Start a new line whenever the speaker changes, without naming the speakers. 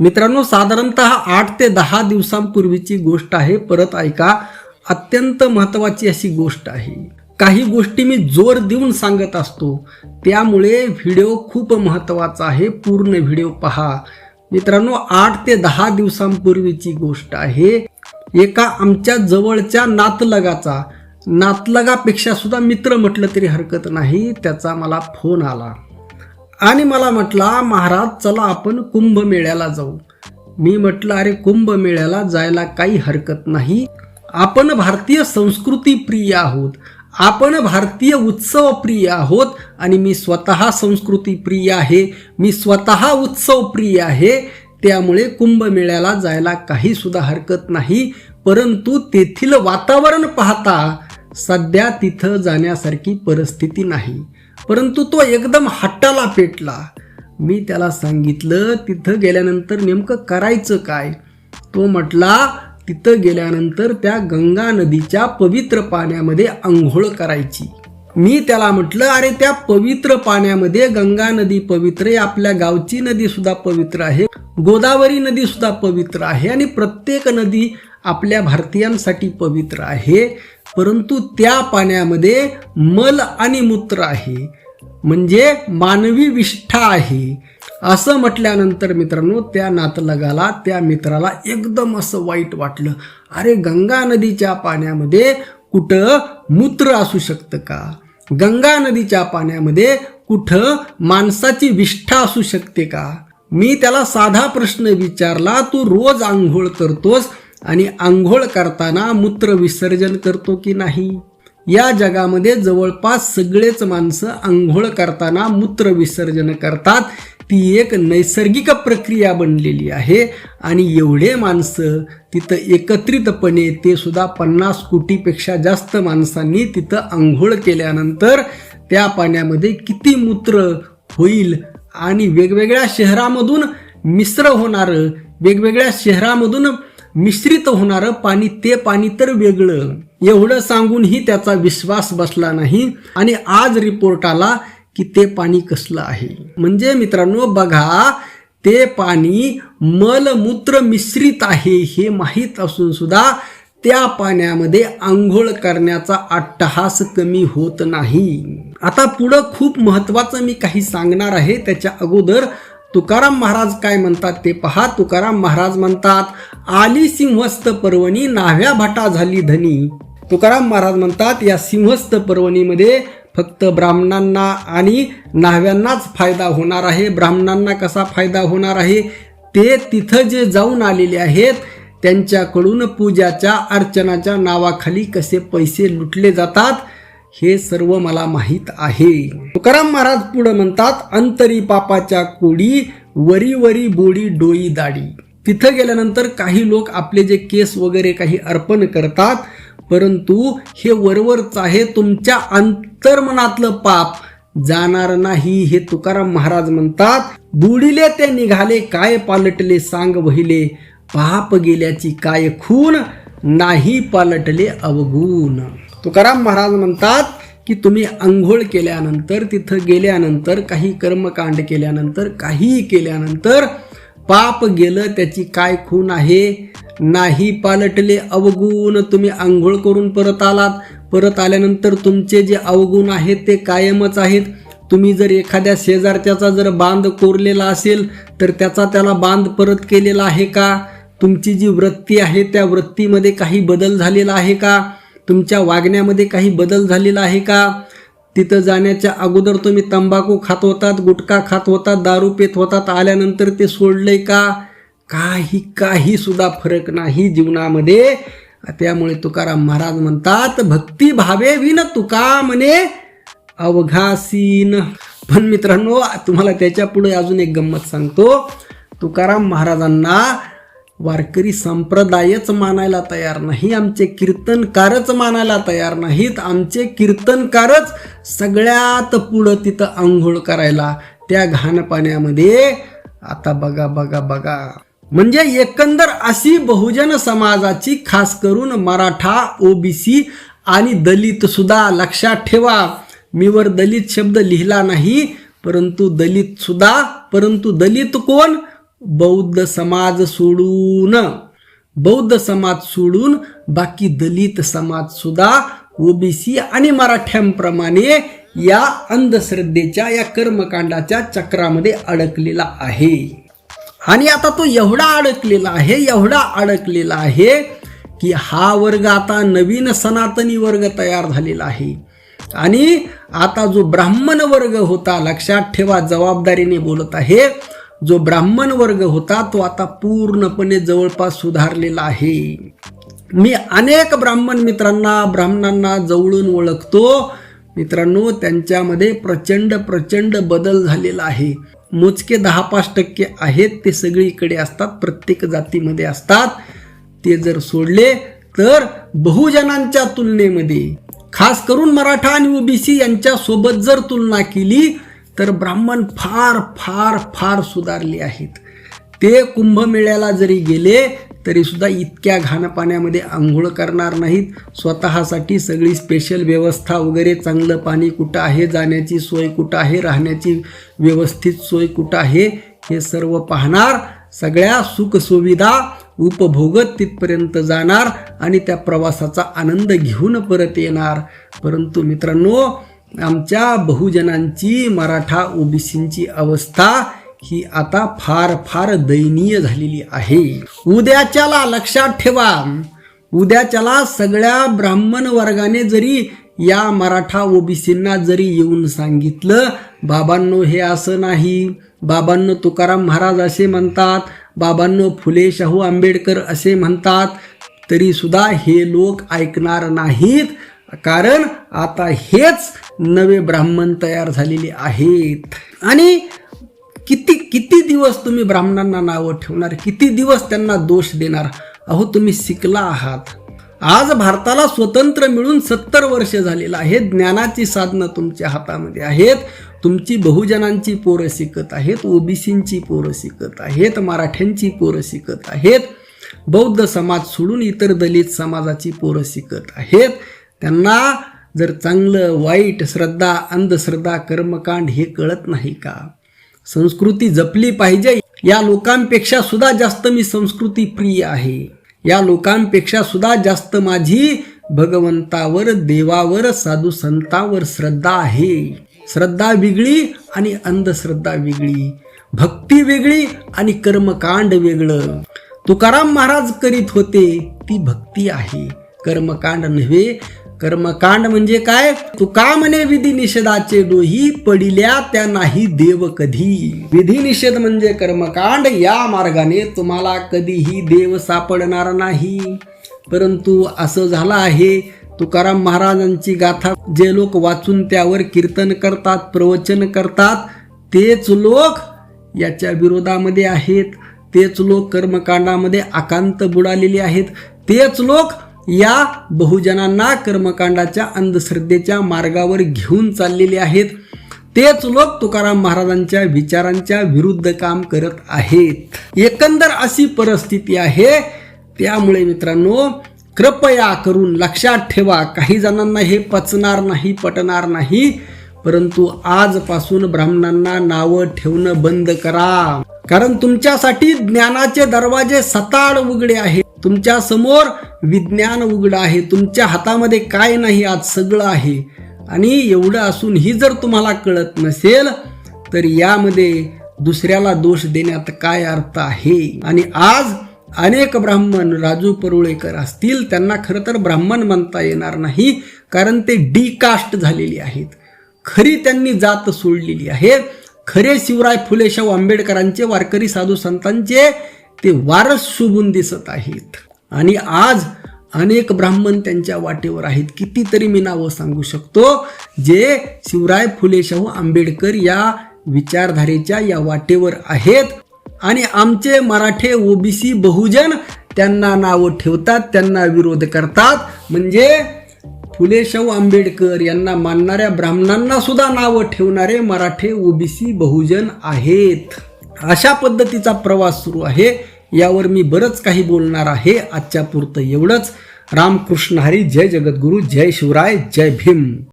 मित्रांनो साधारणतः आठ ते दहा दिवसांपूर्वीची गोष्ट आहे. परत ऐका अत्यंत महत्वाची अशी गोष्ट आहे. काही गोष्टी मी जोर देऊन सांगत असतो. त्यामुळे व्हिडिओ खूप महत्त्वाचा आहे. पूर्ण व्हिडिओ पहा. मित्रांनो आठ ते दहा दिवसांपूर्वीची गोष्ट आहे. एका आमच्या जवळच्या नातलगाचा. नातलगापेक्षा सुद्धा मित्र म्हटलं तरी हरकत नाही. त्याचा मला फोन आला. आणि मला म्हटला महाराज चला आपण कुंभमेळ्याला जाऊ. मी म्हटलं अरे कुंभमेळ्याला जायला काही हरकत नाही. आपण भारतीय संस्कृती प्रिय आहोत. आपण भारतीय उत्सव प्रिय आहोत आणि मी स्वतः संस्कृती प्रिय आहे. मी स्वतः उत्सव प्रिय आहे. त्यामुळे कुंभमेळ्याला जायला काही सुद्धा हरकत नाही. परंतु तेथील वातावरण पाहता सध्या तिथं जाण्यासारखी परिस्थिती नाही. परंतु तो एकदम हट्टाला पेटला. मी त्याला सांगितलं तिथं गेल्यानंतर नेमकं करायचं काय? तो म्हटला तिथं गेल्यानंतर त्या गंगा नदीच्या पवित्र पाण्यामध्ये आंघोळ करायची. मी त्याला म्हटलं अरे त्या पवित्र पाण्यामध्ये गंगा नदी पवित्र आहे आपल्या गावची नदी सुद्धा पवित्र आहे गोदावरी नदी सुद्धा पवित्र आहे आणि प्रत्येक नदी आपल्या भारतीयांसाठी पवित्र आहे. परंतु त्या पाण्यामध्ये मल आणि मूत्र आहे. म्हणजे मानवी विष्ठा आहे. असं म्हटल्यानंतर मित्रांनो त्या नातलगाला त्या मित्राला एकदम असं वाईट वाटलं. अरे गंगा नदीच्या पाण्यामध्ये कुठं मूत्र असू शकतं का? गंगा नदीच्या पाण्यामध्ये कुठं माणसाची विष्ठा असू शकते का? मी त्याला साधा प्रश्न विचारला तू रोज आंघोळ करतोस? आणि आंघोळ करताना मूत्र विसर्जन करतो की नाही? या जगामध्ये जवळपास सगळेच माणसं आंघोळ करताना मूत्र विसर्जन करतात. ती एक नैसर्गिक प्रक्रिया बनलेली आहे आणि एवढे माणसं तिथं एकत्रितपणे ते सुद्धा पन्नास कोटीपेक्षा जास्त माणसांनी तिथं आंघोळ केल्यानंतर त्या पाण्यामध्ये किती मूत्र होईल आणि वेगवेगळ्या शहरामधून मिश्र होणारं वेगवेगळ्या शहरामधून मिश्रित होणारं पाणी ते पाणी तर वेगळं. एवढं सांगूनही त्याचा विश्वास बसला नाही. आणि आज रिपोर्ट आला की ते पाणी कसलं आहे. म्हणजे मित्रांनो बघा ते पाणी मलमूत्र मिश्रित आहे हे माहीत असून सुद्धा त्या पाण्यामध्ये आंघोळ करण्याचा अट्टहास कमी होत नाही. आता पुढं खूप महत्वाचं मी काही सांगणार आहे. त्याच्या अगोदर तुकाराम महाराज काय म्हणतात ते पहा. तुकाराम महाराज म्हणतात आली सिंहस्थ पर्वणी नाव्या भाटा झाली धनी. तुकाराम महाराज म्हणतात या सिंहस्थ पर्वणीमध्ये फक्त ब्राह्मणांना आणि नाव्यांनाच फायदा होणार आहे. ब्राह्मणांना कसा फायदा होणार आहे? ते तिथं जे जाऊन आलेले आहेत त्यांच्याकडून पूजाच्या अर्चनाच्या नावाखाली कसे पैसे लुटले जातात? हे सर्व मला माहीत आहे. तुकाराम महाराज पुढे म्हणतात अंतरी पापाच्या कोडी वरी वरी बोडी डोई दाढी तिथं गेल्यानंतर काही लोक आपले जे केस वगैरे काही अर्पण करतात परंतु हे वरवरच आहे तुमच्या अंतर्मनातलं पाप जाणार नाही हे तुकाराम महाराज म्हणतात. बुडिले ते निघाले काय पालटले सांग वहिले. पाप गेल्याची काय खून नाही पालटले अवगुण. तुकाराम महाराज म्हणतात की तुम्ही आंघोळ केल्यानंतर तिथं गेल्यानंतर काही कर्मकांड केल्यानंतर काहीही केल्यानंतर पाप गेलं त्याची काय खून आहे? नाही पालटले अवगुण तुम्ही आंघोळ करून परत आलात. परत आल्यानंतर तुमचे जे अवगुण आहेत ते कायमच आहेत. तुम्ही जर एखाद्या शेजारच्याचा जर बांध कोरलेला असेल तर त्याचा त्याला बांध परत केलेला आहे का? तुमची जी वृत्ती आहे त्या वृत्तीमध्ये काही बदल झालेला आहे का? तुमच्या वागण्यामध्ये काही बदल झालेला आहे का? तिथं जाण्याच्या अगोदर तुम्ही तंबाखू खात होतात गुटखा खात होतात दारू पेत होतात आल्यानंतर ते सोडलंय का? काही काही सुद्धा फरक नाही जीवनामध्ये. त्यामुळे तुकाराम महाराज म्हणतात भक्ती भावे विन तुका म्हणे अवघासीन. पण मित्रांनो तुम्हाला त्याच्या पुढे अजून एक गंमत सांगतो. तुकाराम महाराजांना वारकरी संप्रदायच मानायला तयार नाही आमचे कीर्तनकारच मानायला तयार नाहीत. आमचे कीर्तनकारच सगळ्यात पुढं तिथं आंघोळ करायला त्या घाण पाण्यामध्ये आता बघा बघा बघा. म्हणजे एकंदर अशी बहुजन समाजाची खास करून मराठा ओबीसी आणि दलित सुद्धा लक्षात ठेवा. मी वर दलित शब्द लिहिला नाही परंतु दलित सुद्धा परंतु दलित कोण? बौद्ध समाज सोडून बौद्ध समाज सोडून बाकी दलित समाज सुद्धा ओबीसी आणि मराठ्यांप्रमाणे या अंधश्रद्धेच्या या कर्मकांडाच्या चक्रामध्ये अडकलेला आहे. आणि आता तो एवढा अडकलेला आहे एवढा अडकलेला आहे की हा वर्ग आता नवीन सनातनी वर्ग तयार झालेला आहे. आणि आता जो ब्राह्मण वर्ग होता लक्षात ठेवा जबाबदारीने बोलत आहे जो ब्राह्मण वर्ग होता तो आता पूर्णपणे जवळपास सुधारलेला आहे. मी अनेक ब्राह्मण मित्रांना ब्राह्मणांना जवळून ओळखतो. मित्रांनो त्यांच्यामध्ये प्रचंड प्रचंड बदल झालेला आहे. मोजके दहा पाच टक्के आहेत ते सगळीकडे असतात प्रत्येक जातीमध्ये असतात. ते जर सोडले तर बहुजनांच्या तुलनेमध्ये खास करून मराठा आणि ओबीसी यांच्या सोबत जर तुलना केली तर ब्राह्मण फार फार फार सुधारले आहेत. ते कुंभमेळ्याला जरी गेले तरीसुद्धा इतक्या घाणपाण्यामध्ये आंघोळ करणार नाहीत. स्वतःसाठी सगळी स्पेशल व्यवस्था वगैरे चांगलं पाणी कुठं आहे जाण्याची सोय कुठं आहे राहण्याची व्यवस्थित सोय कुठं आहे हे सर्व पाहणार. सगळ्या सुखसुविधा उपभोगत तिथपर्यंत जाणार आणि त्या प्रवासाचा आनंद घेऊन परत येणार. परंतु मित्रांनो आमच्या बहुजनांची मराठा ओबीसींची अवस्था ही आता फार फार दयनीय झालेली आहे. उद्याच्याला लक्षात ठेवा. उद्याच्याला सगळ्या ब्राह्मण वर्गाने जरी या मराठा ओबीसींना जरी येऊन सांगितलं बाबांनो हे असं नाही. बाबांनो तुकाराम महाराज असे म्हणतात बाबांनो फुले शाहू आंबेडकर असे म्हणतात तरीसुद्धा हे लोक ऐकणार नाहीत. कारण आता हेच नवे ब्राह्मण तयार झालेले आहेत. आणि किती किती दिवस तुम्ही ब्राह्मणांना नावं ठेवणार? किती दिवस त्यांना दोष देणार? अहो तुम्ही शिकला आहात. आज भारताला स्वतंत्र मिळून सत्तर वर्ष झालेलं आहे. ज्ञानाची साधनं तुमच्या हातामध्ये आहेत. तुमची बहुजनांची पोरं शिकत आहेत. ओबीसींची पोरं शिकत आहेत. मराठ्यांची पोरं शिकत आहेत. बौद्ध समाज सोडून इतर दलित समाजाची पोरं शिकत आहेत. त्यांना जर चांगलं वाईट श्रद्धा अंधश्रद्धा कर्मकांड हे कळत नाही का? संस्कृती जपली पाहिजे. या लोकांपेक्षा सुद्धा जास्त मी संस्कृती प्रिय आहे. या लोकांपेक्षा सुद्धा जास्त माझी भगवंतावर देवावर साधू संतांवर श्रद्धा आहे. श्रद्धा वेगळी आणि अंधश्रद्धा वेगळी. भक्ती वेगळी आणि कर्मकांड वेगळं. तुकाराम महाराज करीत होते ती भक्ती आहे. कर्मकांड नव्हे कर्मकांड म्हणजे काय? तुका म्हणे विधी निषेधाचे डोही पडिल्या त्या नाही देव कधी. विधी निषेध म्हणजे कर्मकांड या मार्गाने तुम्हाला कधीही देव सापडणार नाही. परंतु असं झालं आहे तुकाराम महाराजांची गाथा जे लोक वाचून त्यावर कीर्तन करतात प्रवचन करतात तेच लोक याच्या विरोधामध्ये आहेत. तेच लोक कर्मकांडामध्ये आकांत बुडालेले आहेत. तेच लोक या बहुजनांना कर्मकांडाच्या अंधश्रद्धेच्या मार्गावर घेऊन चाललेले आहेत. तेच लोक तुकाराम महाराजांच्या विचारांच्या विरुद्ध काम करत आहेत. एकंदर अशी परिस्थिती आहे. त्यामुळे मित्रांनो कृपया करून लक्षात ठेवा काही जणांना हे पचणार नाही पटणार नाही परंतु आजपासून ब्राह्मणांना नावं ठेवणं बंद करा. कारण तुमच्यासाठी ज्ञानाचे दरवाजे सताड उघडे आहेत. तुमच्यासमोर विज्ञान उघडं आहे तुमच्या हातामध्ये काय नाही आज सगळं आहे. आणि एवढं असूनही जर तुम्हाला कळत नसेल तर यामध्ये दुसऱ्याला दोष देण्यात काय अर्थ आहे? आणि आज अनेक ब्राह्मण राजू परुळेकर असतील त्यांना खरं तर ब्राह्मण म्हणता येणार नाही कारण ते डी कास्ट झालेली आहेत. खरी त्यांनी जात सोडलेली आहे. खरे शिवराय फुले शाहू आंबेडकरांचे वारकरी साधू संतांचे ते वारस शोभून दिसत आहेत. आणि आज अनेक ब्राह्मण त्यांच्या वाटेवर आहेत. कितीतरी मी नावं सांगू शकतो जे शिवराय फुले शाहू आंबेडकर या विचारधारेच्या या वाटेवर आहेत. आणि आमचे मराठे ओबीसी बहुजन त्यांना नावं ठेवतात त्यांना विरोध करतात. म्हणजे फुले शाहू आंबेडकर यांना मानणाऱ्या ब्राह्मणांना सुद्धा नावं ठेवणारे मराठे ओबीसी बहुजन आहेत. अशा पद्धतीचा प्रवास सुरू आहे. यावर मी बरंच काही बोलणार आहे. आजच्या पुरतं एवढंच. रामकृष्ण हरी. जय जगद्गुरू. जय शिवराय. जय भीम.